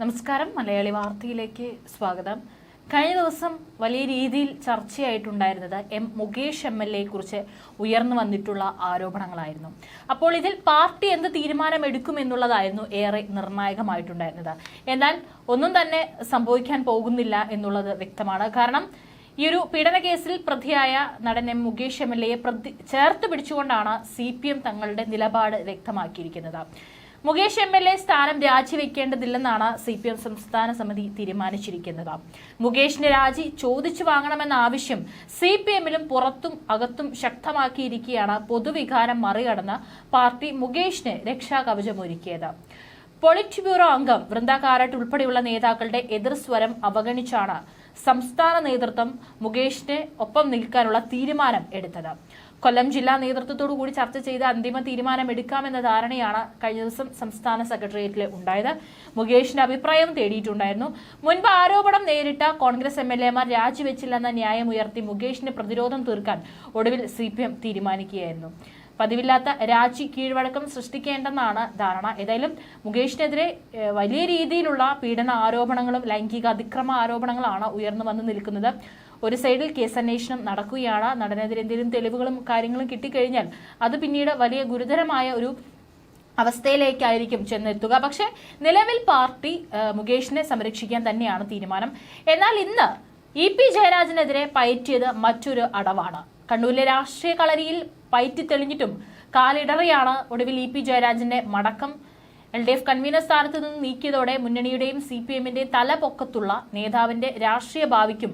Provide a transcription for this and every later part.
നമസ്കാരം. മലയാളി വാർത്തയിലേക്ക് സ്വാഗതം. കഴിഞ്ഞ ദിവസം വലിയ രീതിയിൽ ചർച്ചയായിട്ടുണ്ടായിരുന്നത് എം മുകേഷ് എം എൽ എയെ കുറിച്ച് ഉയർന്നു വന്നിട്ടുള്ള ആരോപണങ്ങളായിരുന്നു. അപ്പോൾ ഇതിൽ പാർട്ടി എന്ത് തീരുമാനമെടുക്കും എന്നുള്ളതായിരുന്നു ഏറെ നിർണായകമായിട്ടുണ്ടായിരുന്നത്. എന്നാൽ ഒന്നും തന്നെ സംഭവിക്കാൻ പോകുന്നില്ല എന്നുള്ളത് വ്യക്തമാണ്. കാരണം ഈ ഒരു പീഡന കേസിൽ പ്രതിയായ നടൻ എം മുകേഷ് എം എൽ എയെ പ്രതി ചേർത്ത് പിടിച്ചുകൊണ്ടാണ് സി പി എം തങ്ങളുടെ നിലപാട് വ്യക്തമാക്കിയിരിക്കുന്നത്. മുകേഷ് എം എൽ എ സ്ഥാനം രാജിവെക്കേണ്ടതില്ലെന്നാണ് സി പി എം സംസ്ഥാന സമിതി തീരുമാനിച്ചിരിക്കുന്നത്. മുകേഷിന്റെ രാജി ചോദിച്ചു വാങ്ങണമെന്ന ആവശ്യം സി പി എമ്മിലും പുറത്തും അകത്തും ശക്തമാക്കിയിരിക്കുകയാണ് പൊതുവികാരം മറികടന്ന് പാർട്ടി മുകേഷിന് രക്ഷാകവചമൊരുക്കിയത്. പൊളിറ്റ് ബ്യൂറോ അംഗം വൃന്ദ കാരാട്ട് ഉൾപ്പെടെയുള്ള നേതാക്കളുടെ എതിർസ്വരം അവഗണിച്ചാണ് സംസ്ഥാന നേതൃത്വം മുകേഷിന് ഒപ്പം നിൽക്കാനുള്ള തീരുമാനം എടുത്തത്. കൊല്ലം ജില്ലാ നേതൃത്വത്തോടു കൂടി ചർച്ച ചെയ്ത് അന്തിമ തീരുമാനമെടുക്കാമെന്ന ധാരണയാണ് കഴിഞ്ഞ ദിവസം സംസ്ഥാന സെക്രട്ടേറിയറ്റിൽ ഉണ്ടായത്. മുകേഷിന്റെ അഭിപ്രായം തേടിയിട്ടുണ്ടായിരുന്നു. മുൻപ് ആരോപണം നേരിട്ട കോൺഗ്രസ് എം എൽ എമാർ രാജിവെച്ചില്ലെന്ന ന്യായം ഉയർത്തി മുകേഷിന് പ്രതിരോധം തീർക്കാൻ ഒടുവിൽ സി തീരുമാനിക്കുകയായിരുന്നു. പതിവില്ലാത്ത രാജി കീഴ്വഴക്കം സൃഷ്ടിക്കേണ്ടെന്നാണ് ധാരണ. ഏതായാലും മുകേഷിനെതിരെ വലിയ രീതിയിലുള്ള പീഡന ആരോപണങ്ങളും ലൈംഗിക അതിക്രമ ആരോപണങ്ങളാണ് ഉയർന്നു വന്നു നിൽക്കുന്നത്. ഒരു സൈഡിൽ കേസ് അന്വേഷണം നടക്കുകയാണ്. നടനെതിരെ എന്തെങ്കിലും തെളിവുകളും കാര്യങ്ങളും കിട്ടിക്കഴിഞ്ഞാൽ അത് പിന്നീട് വലിയ ഗുരുതരമായ ഒരു അവസ്ഥയിലേക്കായിരിക്കും ചെന്നെത്തുക. പക്ഷേ നിലവിൽ പാർട്ടി മുകേഷിനെ സംരക്ഷിക്കാൻ തന്നെയാണ് തീരുമാനം. എന്നാൽ ഇന്ന് ഇ പി ജയരാജനെതിരെ പയറ്റിയത് മറ്റൊരു അടവാണ്. കണ്ണൂരിലെ രാഷ്ട്രീയ കളരിയിൽ പയറ്റി തെളിഞ്ഞിട്ടും കാലിടറിയാണ് ഒടുവിൽ ഇ പി ജയരാജന്റെ മടക്കം. എൽ ഡി എഫ് കൺവീനർ സ്ഥാനത്ത് നിന്ന് നീക്കിയതോടെ മുന്നണിയുടെയും സി പി എമ്മിന്റെയും തലപൊക്കത്തുള്ള നേതാവിന്റെ രാഷ്ട്രീയ ഭാവിക്കും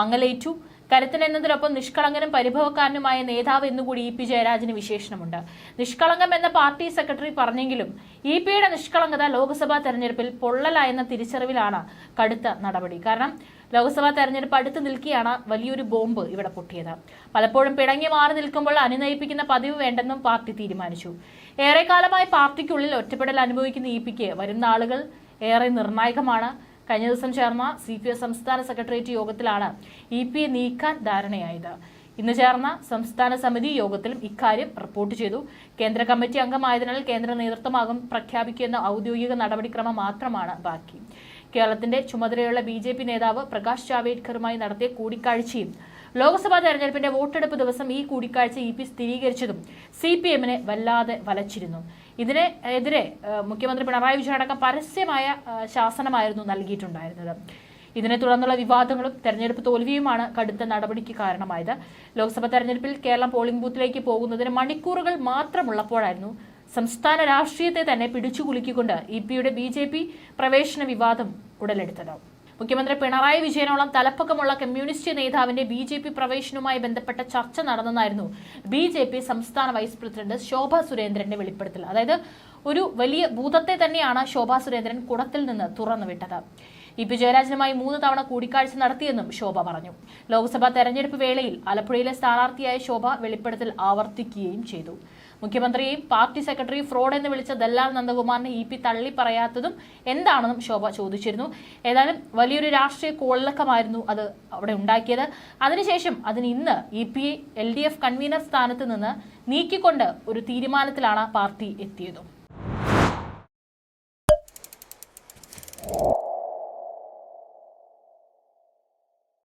മങ്ങലേറ്റു. കരുത്തൻ എന്നതിനൊപ്പം നിഷ്കളങ്കനും പരിഭവക്കാരനുമായ നേതാവ് എന്നുകൂടി ഇ പി ജയരാജന് വിശേഷണമുണ്ട്. നിഷ്കളങ്കം എന്ന പാർട്ടി സെക്രട്ടറി പറഞ്ഞെങ്കിലും ഇ പിയുടെ നിഷ്കളങ്കത ലോക്സഭാ തെരഞ്ഞെടുപ്പിൽ പൊള്ളലായെന്ന തിരിച്ചറിവിലാണ് കടുത്ത നടപടി. കാരണം ലോക്സഭാ തെരഞ്ഞെടുപ്പ് അടുത്ത് നിൽക്കിയാണ് വലിയൊരു ബോംബ് ഇവിടെ പൊട്ടിയത്. പലപ്പോഴും പിടങ്ങി മാറി നിൽക്കുമ്പോൾ അനുനയിപ്പിക്കുന്ന പതിവ് വേണ്ടെന്നും പാർട്ടി തീരുമാനിച്ചു. ഏറെക്കാലമായി പാർട്ടിക്കുള്ളിൽ ഒറ്റപ്പെടൽ അനുഭവിക്കുന്ന ഇ പിക്ക് വരുന്ന ആളുകൾ ഏറെ നിർണായകമാണ്. കഴിഞ്ഞ ദിവസം ചേർന്ന സി പി എം സംസ്ഥാന സെക്രട്ടേറിയറ്റ് യോഗത്തിലാണ് ഇ പിയെ നീക്കാൻ ധാരണയായത്. ഇന്ന് ചേർന്ന സംസ്ഥാന സമിതി യോഗത്തിലും ഇക്കാര്യം റിപ്പോർട്ട് ചെയ്തു. കേന്ദ്ര കമ്മിറ്റി അംഗമായതിനാൽ കേന്ദ്ര നേതൃത്വമാകും പ്രഖ്യാപിക്കുന്ന ഔദ്യോഗിക നടപടിക്രമം മാത്രമാണ് ബാക്കി. കേരളത്തിന്റെ ചുമതലയുള്ള ബി ജെ പി നേതാവ് പ്രകാശ് ജാവേദ്കറുമായി നടത്തിയ കൂടിക്കാഴ്ചയും ലോക്സഭാ തെരഞ്ഞെടുപ്പിന്റെ വോട്ടെടുപ്പ് ദിവസം ഈ കൂടിക്കാഴ്ച ഇ പി സ്ഥിരീകരിച്ചതും സി പി എമ്മിനെ വല്ലാതെ വലച്ചിരുന്നു. ഇതിനെ എതിരെ മുഖ്യമന്ത്രി പിണറായി വിജയൻ അടക്കം പരസ്യമായ ശാസനമായിരുന്നു നൽകിയിട്ടുണ്ടായിരുന്നത്. ഇതിനെ തുടർന്നുള്ള വിവാദങ്ങളും തെരഞ്ഞെടുപ്പ് തോൽവിയുമാണ് കടുത്ത നടപടിക്ക് കാരണമായത്. ലോക്സഭാ തെരഞ്ഞെടുപ്പിൽ കേരളം പോളിംഗ് ബൂത്തിലേക്ക് പോകുന്നതിന് മണിക്കൂറുകൾ മാത്രമുള്ളപ്പോഴായിരുന്നു സംസ്ഥാന രാഷ്ട്രീയത്തെ തന്നെ പിടിച്ചുകുലുക്കിക്കൊണ്ട് ഇ പിയുടെ ബി ജെ പി പ്രവേശന വിവാദം ഉടലെടുത്തത്. മുഖ്യമന്ത്രി പിണറായി വിജയനോളം തലപ്പക്കമുള്ള കമ്മ്യൂണിസ്റ്റ് നേതാവിന്റെ ബി ജെ പി പ്രവേശനവുമായി ബന്ധപ്പെട്ട ചർച്ച നടന്നതായിരുന്നു ബി ജെ പി സംസ്ഥാന വൈസ് പ്രസിഡന്റ് ശോഭ സുരേന്ദ്രന്റെ വെളിപ്പെടുത്തൽ. അതായത് ഒരു വലിയ ഭൂതത്തെ തന്നെയാണ് ശോഭാ സുരേന്ദ്രൻ കുടത്തിൽ നിന്ന് തുറന്നുവിട്ടത്. ഇ പി ജയരാജനുമായി മൂന്ന് തവണ കൂടിക്കാഴ്ച നടത്തിയെന്നും ശോഭ പറഞ്ഞു. ലോക്സഭാ തെരഞ്ഞെടുപ്പ് വേളയിൽ ആലപ്പുഴയിലെ സ്ഥാനാർത്ഥിയായ ശോഭ വെളിപ്പെടുത്തൽ ആവർത്തിക്കുകയും ചെയ്തു. മുഖ്യമന്ത്രിയെയും പാർട്ടി സെക്രട്ടറി ഫ്രോഡ് എന്ന് വിളിച്ച ദല്ലാൽ നന്ദകുമാറിനെ ഇ പി തള്ളി പറയാത്തതും എന്താണെന്നും ശോഭ ചോദിച്ചിരുന്നു. ഏതായാലും വലിയൊരു രാഷ്ട്രീയ കോളിളക്കമായിരുന്നു അത് അവിടെ ഉണ്ടാക്കിയത്. അതിനുശേഷം അതിന് ഇന്ന് E P L D F convener സ്ഥാനത്ത് നിന്ന് നീക്കിക്കൊണ്ട് ഒരു തീരുമാനത്തിലാണ് പാർട്ടി എത്തിയതും.